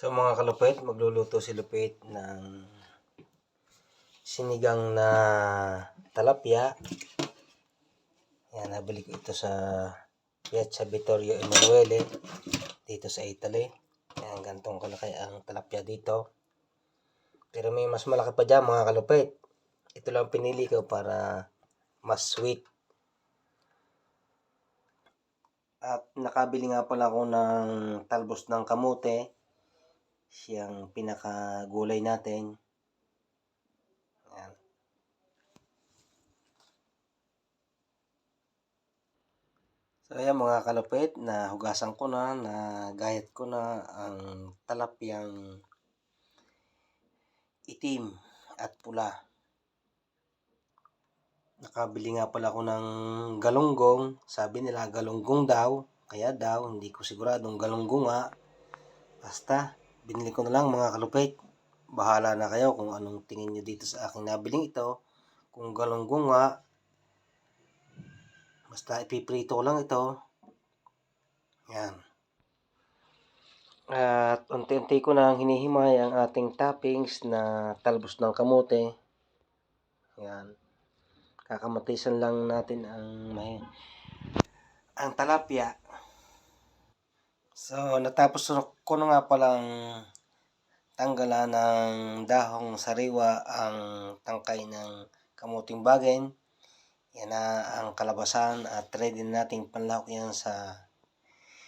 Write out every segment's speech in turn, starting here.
So mga kalupit, magluluto si Lupit ng sinigang na talapia. Yan, nabili ko ito sa Piazza Vittorio Emanuele dito sa Italy. Yan, gantong kalaki ang talapia dito. Pero may mas malaki pa dyan mga kalupit. Ito lang pinili ko para mas sweet. At nakabili nga pala ako ng talbos ng kamote. Siyang pinakagulay natin. Yan. So ayan mga kalupit, na hugasan ko na, na gayat ko na ang talapyang itim at pula. Nakabili nga pala ako ng galunggong. Sabi nila galunggong daw. Kaya daw, hindi ko siguradong galunggong nga. Basta, binili ko na lang mga kalupit. Bahala na kayo kung anong tingin nyo dito sa aking nabiling ito. Kung galunggong nga, basta ipiprito ko lang ito. Yan. At unti-unti ko na hinihimay ang ating toppings na talbos ng kamote. Yan. Kakamatisan lang natin ang may ang talapia. So, natapos ko na nga palang tanggalan ng dahong sariwa ang tangkay ng kamuting bagin. Yan na ang kalabasan at ready na nating panlahok yan sa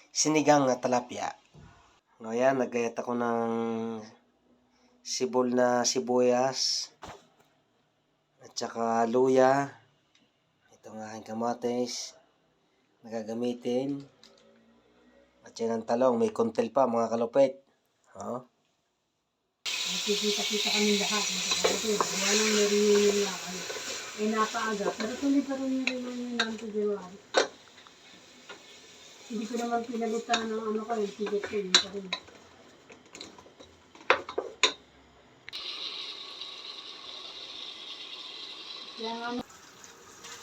sinigang na talapia. No, yan, nagayat ako ng sibol na sibuyas at saka luya. Ito ang aking kamatis na gagamitin. At yan ang talong, may kontel pa mga kalupit. Oh. Nakikita-kita kami lahat. Nakakapit. Wala nang narinig na ano. Eh, napaaga. Pero tuloy pa rin yung reunion sa January. Hindi ko naman pinalitan ng ano kayo, ticket ko yun pa rin.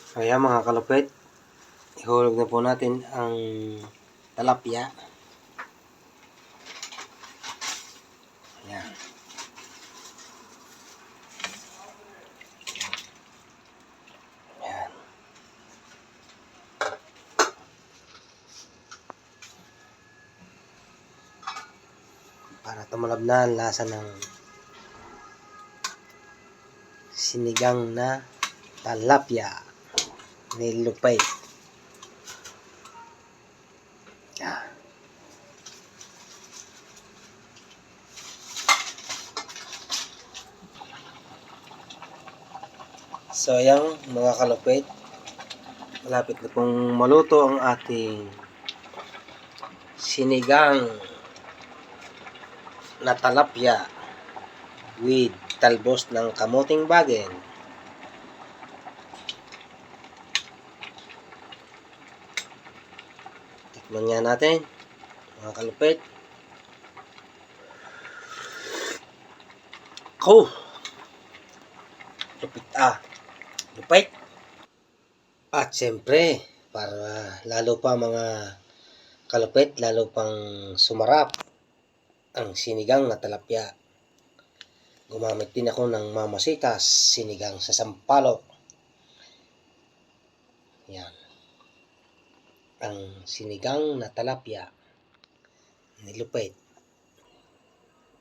Kaya mga kalupit. Ihulog na po natin ang talapia. Ayan. Ayan. Para tumalab na ang lasa ng sinigang na talapia ni Lupay. So, ayan mga kalupit. Malapit na pong maluto ang ating sinigang na talapia with talbos ng kamuting bagin. Tikman nga natin, mga kalupit. Oh! Lupit ah. Lupit. At siyempre, para lalo pa mga kalupit, lalo pang sumarap ang sinigang na talapya. Gumamit din ako ng mamasitas, sinigang sa sampalok. Yan ang sinigang na talapia ni Lupet.